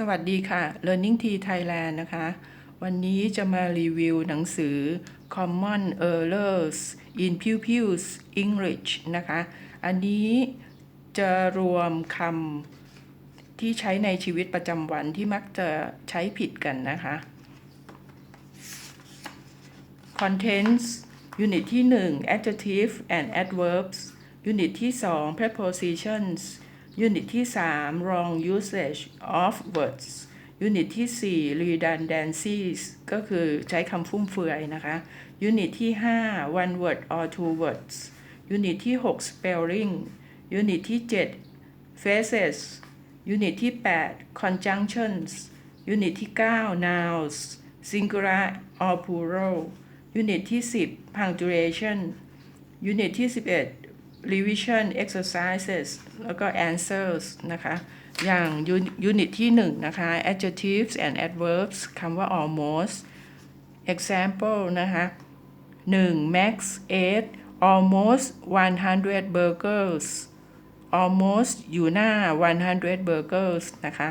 สวัสดีค่ะ Learning Tea Thailand นะคะ วันนี้จะมารีวิวหนังสือ Common Errors in Pupils English นะคะ อันนี้จะรวมคำที่ใช้ในชีวิตประจำวันที่มักจะใช้ผิดกันนะคะ Contents Unit ที่ 1 Adjective and Adverbs Unit ที่ 2 Prepositions Unit ที่ 3 Wrong usage of words Unit ที่ 4 Redundancies ก็คือใช้คำฟุ่มเฟือยนะคะ Unit ที่ 5 One word or two words Unit ที่ 6 Spelling Unit ที่ 7 Phrases Unit ที่ 8 Conjunctions Unit ที่ 9 Nouns Singular or plural Unit ที่ 10 Punctuation Unit ที่ 11 Revision Exercises แล้วก็ Answers นะคะ อย่าง Unit ที่1นะคะ Adjectives and Adverbs คำว่า almost Example นะคะ 1. Max ate almost 100 burgers almost อยู่หน้า 100 burgers นะคะ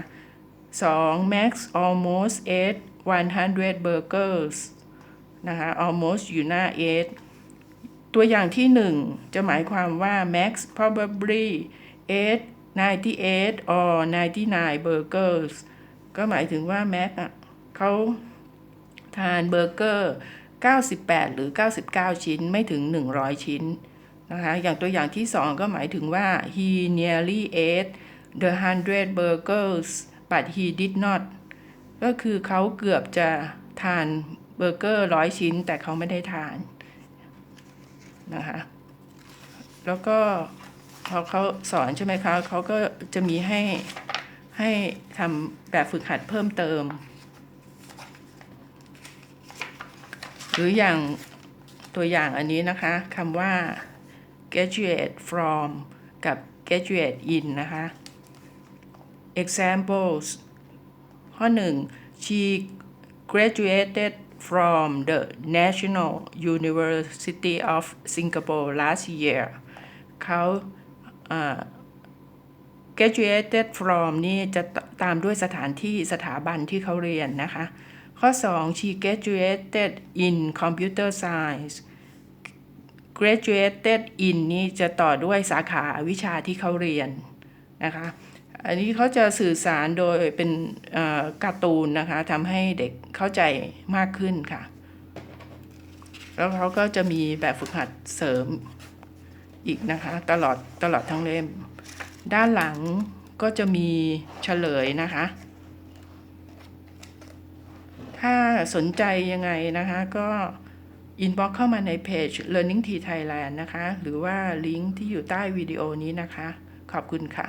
2. Max almost ate 100 burgers นะคะ almost อยู่หน้า ate ตัวอย่างที่หนึ่งจะหมายความว่า Max probably ate 98 or 99 burgers ก็หมายถึงว่า Max อะเขาทานเบอร์เกอร์ 98 หรือ 99 ชิ้นไม่ถึง 100 ชิ้นนะคะอย่างตัวอย่างที่สองก็หมายถึงว่า he nearly ate the 100 burgers but he did not ก็คือเขาเกือบจะทานเบอร์เกอร์ร้อยชิ้นแต่เขาไม่ได้ทาน นะคะ แล้วก็พอเขาสอนใช่ไหมคะเขาก็จะมีให้ให้ทำแบบฝึกหัดเพิ่มเติม หรืออย่างตัวอย่างอันนี้นะคะคำว่า graduate from กับ graduate in นะคะ examples ข้อหนึ่ง she graduated from the National University of Singapore last year เขาอ่า graduated from นี่จะตามด้วยสถานที่สถาบันที่เขาเรียนนะคะ ข้อ 2 she graduated in computer science graduated in นี่จะต่อด้วยสาขาวิชาที่เขาเรียน นะคะ อันนี้เขาจะสื่อสารโดยเป็นการ์ตูนนะคะทำให้เด็กเข้าใจมากขึ้นค่ะ แล้วเขาก็จะมีแบบฝึกหัดเสริมอีกนะคะ ตลอดตลอดทั้งเล่ม ด้านหลังก็จะมีเฉลยนะคะ ถ้าสนใจยังไงนะคะก็อินบ็อกเข้ามาในเพจ Learning T Thailand นะคะ หรือว่าลิงก์ที่อยู่ใต้วิดีโอนี้นะคะ ขอบคุณค่ะ